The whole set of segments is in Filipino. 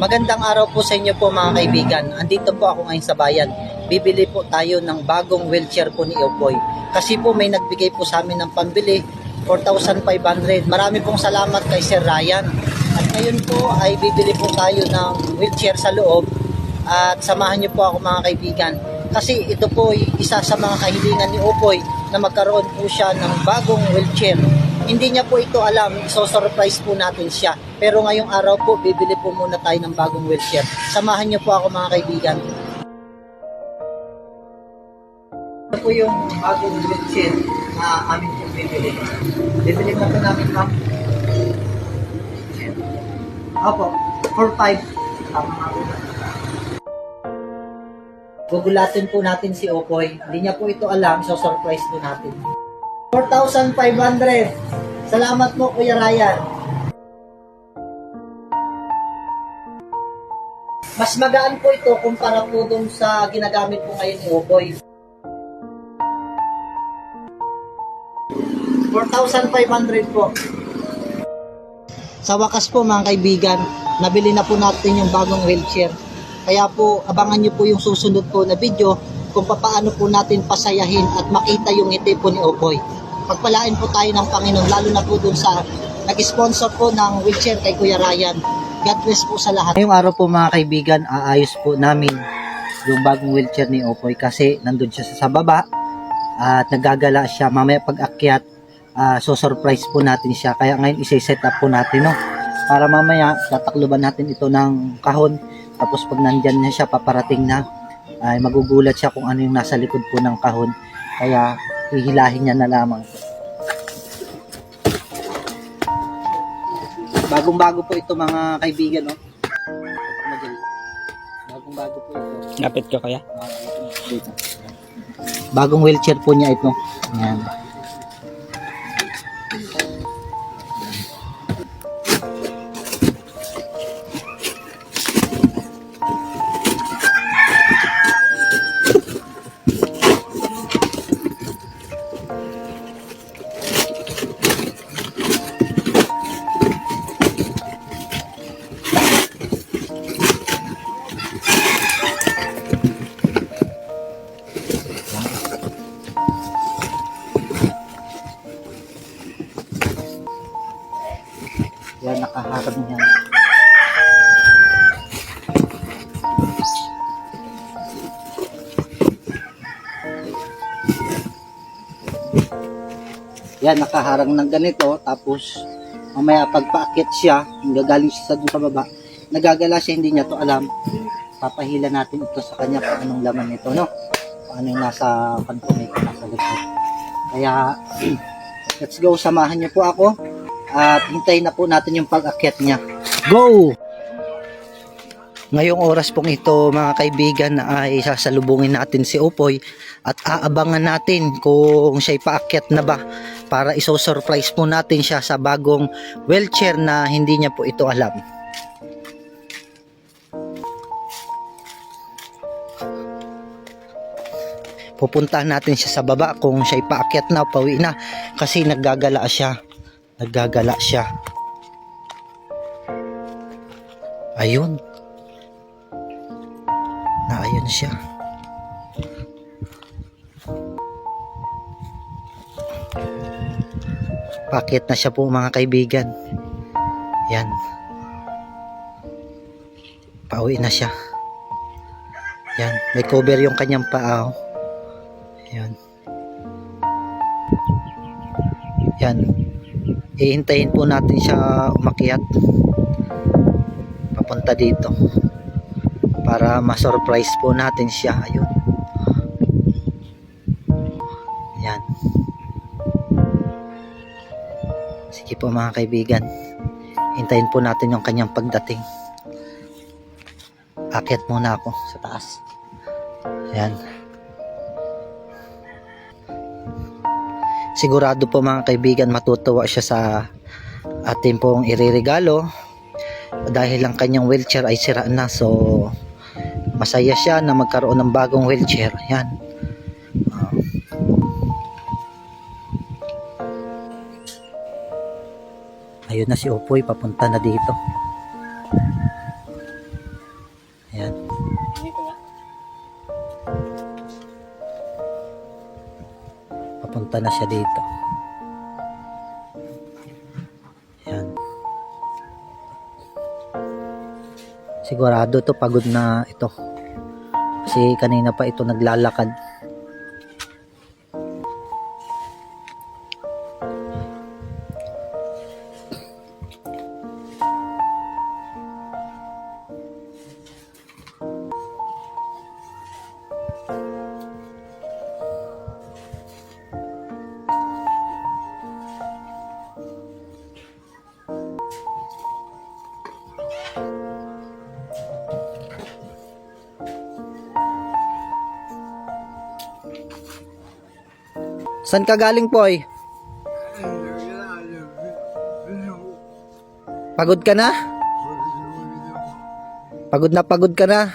Magandang araw po sa inyo po mga kaibigan. Andito po ako ngayon sa bayan. Bibili po tayo ng bagong wheelchair po ni Opoy. Kasi po may nagbigay po sa amin ng pambili, 4,500. Marami pong salamat kay Sir Ryan. At ngayon po ay bibili po tayo ng wheelchair sa loob. At samahan niyo po ako mga kaibigan. Kasi ito po ay isa sa mga kahilingan ni Opoy na magkaroon po siya ng bagong wheelchair. Hindi niya po ito alam, so surprise po natin siya. Pero ngayong araw po, bibili po muna tayo ng bagong wheelchair. Samahan niyo po ako mga kaibigan. Ito po yung bagong wheelchair na amin po bibili. Bibili na po namin ma'am. Opo, 4-5. Tama po. Gugulatin po natin si Okoy. Hindi niya po ito alam, so surprise po natin. 4,500. Salamat po, Kuya Ryan. Mas magaan po ito kumpara po dun sa ginagamit po ngayon ni Okoy. 4,500 po. Sa wakas po mga kaibigan, nabili na po natin yung bagong wheelchair. Kaya po, abangan nyo po yung susunod po na video kung paano po natin pasayahin at makita yung ngiti po ni Okoy. Pagpalain po tayo ng Panginoon, lalo na po dun sa nag-sponsor po ng wheelchair kay Kuya Ryan. God bless po sa lahat. Ngayong araw po mga kaibigan, aayos po namin yung bagong wheelchair ni Okoy kasi nandun siya sa baba at nagagala siya. Mamaya pag akyat, ah, so surprise po natin siya. Kaya ngayon isa-set up po natin, no? Para mamaya, tatakluban natin ito ng kahon. Tapos pag nandyan na siya, paparating na, ay magugulat siya kung ano yung nasa likod po ng kahon. Kaya hihilahin niya na lamang. Bagong-bago po ito mga kaibigan, no? Bagong-bago po ito. Lapit ka kaya? Bagong wheelchair po niya ito. Ayan. Yan, nakaharang ng ganito. Tapos, mamaya pagpaakit siya, gagaling siya sa dun sa baba. Nagagala siya, hindi niya to alam. Papahila natin ito sa kanya kung anong laman nito, no? Kung ano yung nasa kanto nito, nasa likod. Kaya, let's go, samahan niyo po ako. At hintayin na po natin yung pag-akyat niya. Go! Ngayong oras pong ito mga kaibigan ay sasalubungin natin si Upoy at aabangan natin kung siya'y paakyat na ba para iso-surprise po natin siya sa bagong wheelchair na hindi niya po ito alam. Pupuntahan natin siya sa baba kung siya'y paakyat na o pauwi na kasi naggagala siya. Naggagala siya. Ayun. Na ayun siya. Pakit na siya po mga kaibigan. Yan. Pauwi na siya. Yan. May cover yung kanyang paa. oh. Yan. Yan. Ihintayin po natin siya umakyat. Papunta dito. Para ma-surprise po natin siya. Ayun. Sige po mga kaibigan. Hintayin po natin yung kanyang pagdating. Akyat muna ako sa taas. Yan. Sigurado po mga kaibigan matutuwa siya sa ating pong iririgalo dahil ang kanyang wheelchair ay sira na so masaya siya na magkaroon ng bagong wheelchair yan Ayun na si Opoy, papunta na dito. Ayan. Papunta na siya dito. Ayan. Sigurado to pagod na ito. Kasi kanina pa ito naglalakad. San ka galing, Poy? Pagod ka na? Pagod na pagod ka na?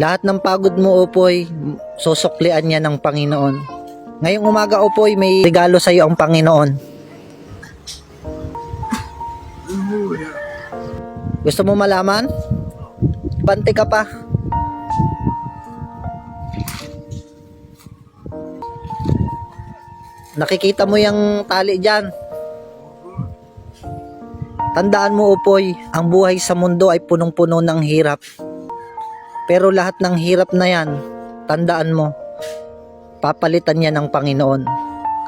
Lahat ng pagod mo, Upoy, susuklian niya ng Panginoon. Ngayong umaga, Upoy, may regalo sa iyo ang Panginoon. Gusto mo malaman? Bante ka pa. Nakikita mo yung tali dyan. Tandaan mo, Upoy, ang buhay sa mundo ay punong-puno ng hirap. Pero lahat ng hirap na yan, tandaan mo, papalitan niya ng Panginoon.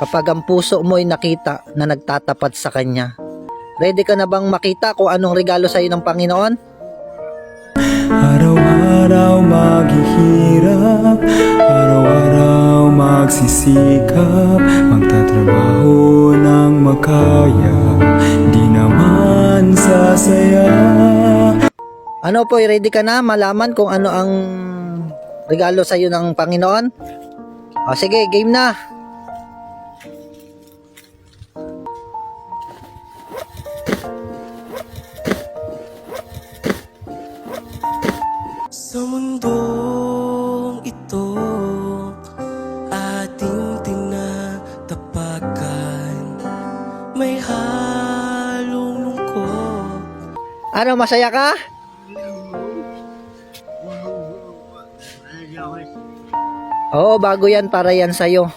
Kapag ang puso mo ay nakita na nagtatapat sa Kanya. Ready ka na bang makita kung anong regalo sa iyo ng Panginoon? Araw-araw maghihirap Araw-araw magsisikap Magtatrabaho ng makaya Di naman sasaya Ano po, ready ka na malaman kung ano ang regalo sa iyo ng Panginoon? O sige, game na. Mundong ito ating tinatapakan May halong lungkot Ano, masaya ka? Oo, bago yan para yan sa'yo.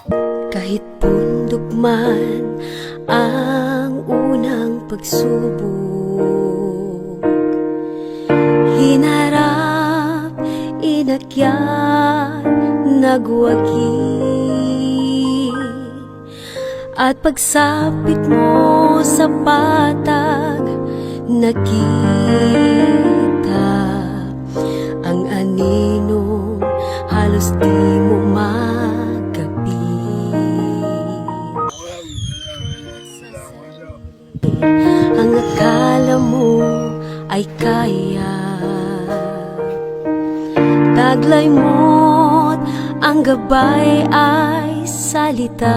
Kahit bundok man ang unang pagsubok Hinarap, inakyat, nagwagi. At pagsapit mo sa patag, nakita Ang anino, halos di mo magabi. Ang akala mo ay kaya Taglay mo't ang gabay ay salita.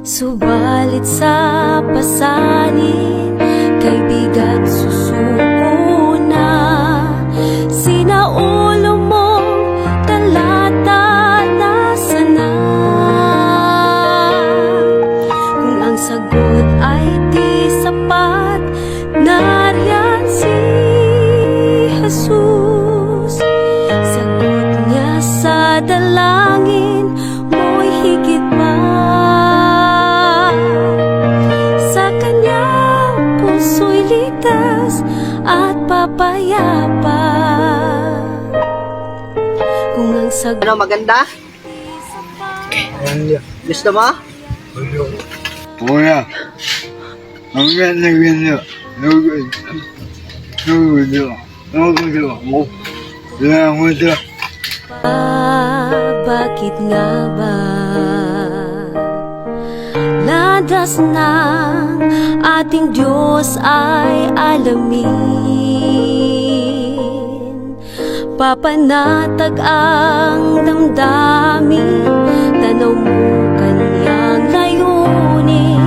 Subalit sa pasanin Kaibigan susuko Sagot Ano, maganda? Gusto mo? Kuya, ang ganda ganda. Nugod. Nugod. Nugod ako. Langot ako. Ah, bakit nga ba Landas ng ating Diyos ay alamin Napapanatag ang damdamin. Tanaw mo kanyang layunin.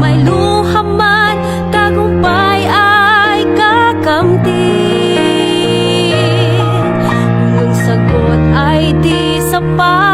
May luha man, tagumpay ay kakamti. Nung sagot ay di sapat.